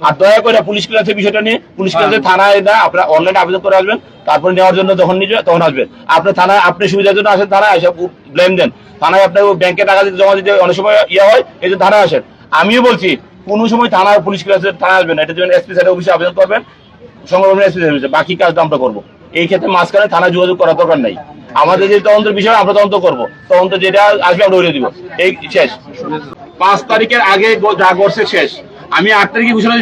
আর দয়া করে পুলিশ ক্লাসের বিষয়টা নিয়ে পুলিশ ক্লাসে থানায় না আপনারা অনলাইনে আবেদন করে আসবেন তারপরে নেওয়ার জন্য যখন নিজে তখন আসবেন। আপনার থানায় আপনি সুবিধার জন্য আসেন থানায় এসে ব্লেম দেন। থানায় আপনার ব্যাংকে টাকা দিতে জমা দিতে অনেক সময় ইয়ে হয় এই যে থানায় আসেন। আমিও বলছি কোনো সময় থানার পুলিশ ক্লাসের থানায় আসবেন না। এটা জন্য এসপি স্যারের অফিসে আবেদন করবেন সংগ্রামের এসপি স্যারের বাকি কাজটা আমরা করব। এই ক্ষেত্রে মাঝখানে থানায় যোগাযোগ করার দরকার নাই। আমাদের যে তদন্তের বিষয় আমরা তদন্ত করব। তদন্ত যেটা আসবে আমরা উড়িয়ে দিব। এই শেষ। পাঁচ তারিখের আগে যা করছে শেষ। আমি আট তারিখে ঘোষণা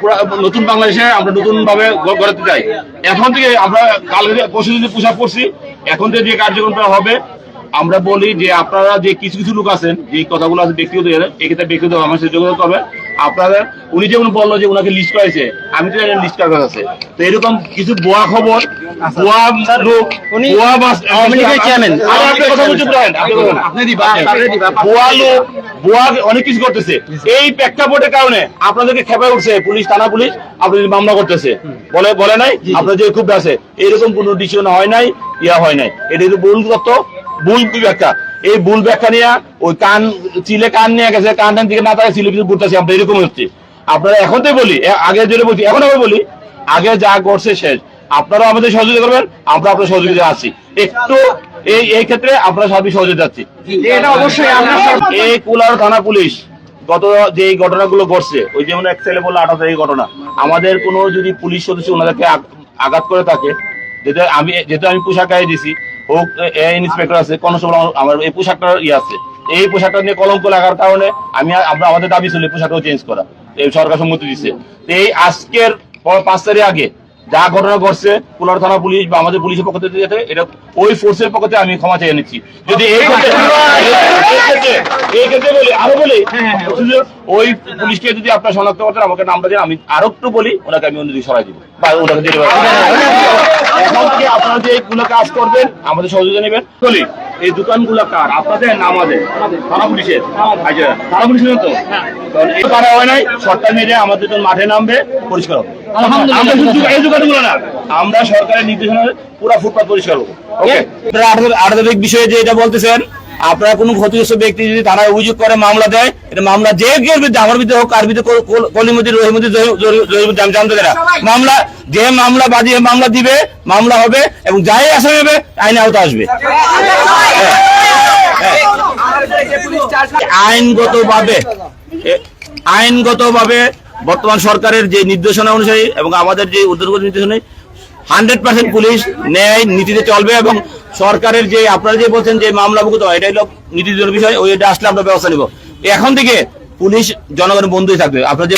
পুরা- নতুন বাংলাদেশে আমরা নতুন ভাবে গড়াতে চাই। এখন থেকে আমরা কালকে পরশু পোশাক পরছি, এখন থেকে যে কার্যক্রমটা হবে আমরা বলি যে আপনারা যে কিছু কিছু লোক আছেন যে কথাগুলো আছে ব্যক্তিগত এক্ষেত্রে ব্যক্তিগত আমার সাথে যোগাযোগ করবেন। আপনাদের উনি যেমন বলল যে ওনাকে লিস্ট করেছে আমি তো লিস্ট কাগজ আছে। তো এরকম কিছু ভুয়া খবর ভুয়া লোক উনি ভুয়া বাস। ভুয়া লোক ভুয়া অনেক কিছু করতেছে। এই প্রেক্ষাপটের কারণে আপনাদেরকে খেপে উঠছে পুলিশ থানা পুলিশ আপনাদের মামলা করতেছে। বলে বলে নাই আপনাদের যে খুব আছে এরকম কোনো ডিসিশন হয় নাই ইয়া হয় নাই। এটা ভুল তত্ত্ব। ভুল ব্যাখ্যা? এই ভুল ব্যাখ্যা নিয়ে ওই কান চিলে কান নিয়ে গেছে কান টান থেকে না তাকে চিলে পিছনে ঘুরতেছে আমরা এরকম হচ্ছে। আপনারা এখন তো বলি আগে যেটা বলছি এখন আমি বলি আগে যা করছে শেষ। আপনারাও আমাদের সহযোগিতা করবেন আমরা আপনার সহযোগিতা আছি। একটু এই এই ক্ষেত্রে আপনারা সবই সহযোগিতা আছি। এই কুলার থানা পুলিশ গত যে ঘটনাগুলো ঘটছে ওই যেমন এক ছেলে বলল আঠারো তারিখ ঘটনা। আমাদের কোনো যদি পুলিশ সদস্য ওনাদেরকে আঘাত করে থাকে যেটা আমি যেহেতু আমি পোশাক গায়ে দিছি হোক ইন্সপেক্টর আছে কনস্টেবল আমার এই পোশাকটার ইয়ে আছে। এই পোশাকটা নিয়ে কলঙ্ক লাগার কারণে আমি আমাদের দাবি ছিল পোশাকটাও চেঞ্জ করা। এই সরকার সম্মতি দিচ্ছে এই আজকের পাঁচ তারিখ আগে যা ঘটনা ঘটছে কুলার থানা পুলিশ বা আমাদের পুলিশের পক্ষ থেকে যেতে এটা ওই ফোর্সের পক্ষ থেকে আমি ক্ষমা চেয়ে নিচ্ছি যদি এই ক্ষেত্রে এই ক্ষেত্রে বলি আরও বলি ওই পুলিশকে যদি আপনার শনাক্ত করতেন আমাকে নামটা দিন আমি আরও একটু বলি ওনাকে আমি অন্যদিকে সরাই দিব বা ওনাকে দিতে পারি আপনারা যে এইগুলো কাজ করবেন আমাদের সহযোগিতা নেবেন বলি এই দোকানগুলো কার আপনাদের না আমাদের থানা পুলিশের আচ্ছা থানা পুলিশের তো কারণ এই পারা হয় নাই সরকার মেরে আমাদের মাঠে নামবে পরিষ্কার হবে আমরা শুধু এই দোকানগুলো না আমরা সরকারের নির্দেশনা পুরো ফুটপাত পরিষ্কার করব। আর্থিক বিষয়ে যে এটা বলতেছেন আপনারা কোনো ক্ষতিগ্রস্ত ব্যক্তি যদি থানায় অভিযোগ করে মামলা দেয় এটা মামলা যে কেউ বিরুদ্ধে আমার বিরুদ্ধে হোক কার বিরুদ্ধে কল- কল- কলিমুদ্দিন আমি জানতে দেয় মামলা যে মামলা বাদিয়ে মামলা দিবে মামলা হবে এবং যাই আসামি হবে আইনে আওতা আসবে। আইনগত ভাবে আইনগত ভাবে বর্তমান সরকারের যে নির্দেশনা অনুযায়ী এবং আমাদের যে উদ্যোগ নির্দেশনা হান্ড্রেড পার্সেন্ট পুলিশ ন্যায় নীতিতে চলবে এবং সরকারের যে, আপনারা যে বলছেন যে মামলা হয় এটাই হলো নীতির বিষয়, ওই এটা আসলে আমরা ব্যবস্থা নিব। এখন থেকে পুলিশ জনগণের বন্ধুই থাকবে। আপনার যে